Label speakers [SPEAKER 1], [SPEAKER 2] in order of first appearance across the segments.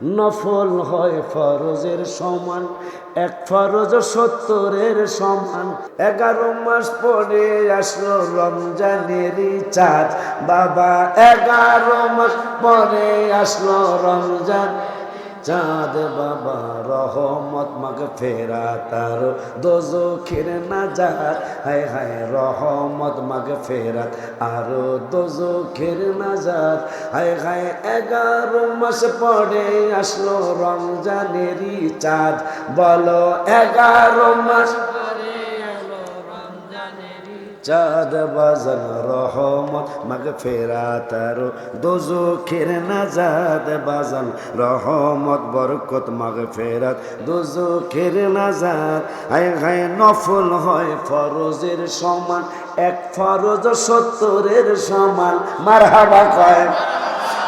[SPEAKER 1] নফল হয় ফরজের সমান, এক ফরজ সত্তরের সমান। এগারো মাস পরে আসলো রমজানের চাঁদ। বাবা, এগারো মাস পরে আসলো রমজান। চাঁদ বাবা রহমত মাকে ফেরা তার দোজো খের না যাত হায় হায় রহমত মাকে ফেরাত আরও দোজো খের না যাত হায় হায় এগারো মাস পরে আসলো রমজানেরই চাঁদ। বলো এগারো মাস চাঁদ বাজান রহমত, মাগ ফেরা তার দোজো খের নাজাদ বাজান রহমত, বরকত মাগ ফেরাত। দোজো খের নাজাদ, হায় হায় নফল হয় ফরজের সমান, এক ফরজ সত্তরের সমান। মার হাবা কয়।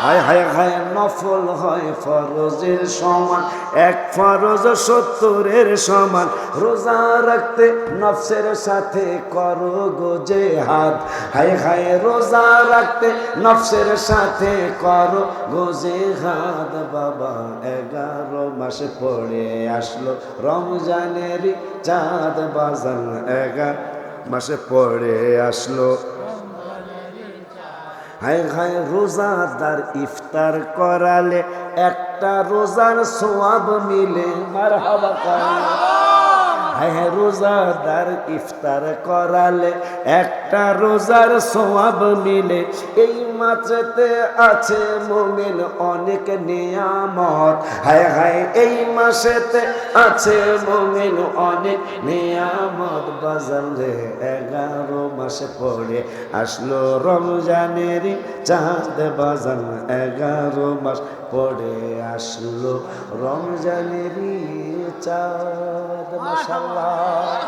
[SPEAKER 1] হায় হায় হায়, নফল হয় ফরজের সমান, এক ফরজ সত্তরের সমান। রোজা রাখতে নফসের সাথে করো গোজে হাত হায় হায়, রোজা রাখতে নফসের সাথে করো গোজে হাত বাবা, এগারো মাসে পড়ে আসলো রমজানের চাঁদ বাজান। এগারো মাসে পড়ে আসলো হায় হায় রোজাদার ইফতার করালে একটা রোজার সোয়াব মিলে মার হাবা হায় রোজাদার ইফতার করালে একটা রোজার সোয়াব মিলে। এই মাছেতে আছে মোমেন অনেক নিয়ামত। হায় হায়, এই মাসেতে আছে মোমেন অনেক নিয়ামত। বাজান রে এগারো মাসে পড়ে আসলো রমজানেরই চাঁদ। বাজান এগারো মাস পড়ে আসলো রমজানেরই চাঁদ। মাসাল্লাহ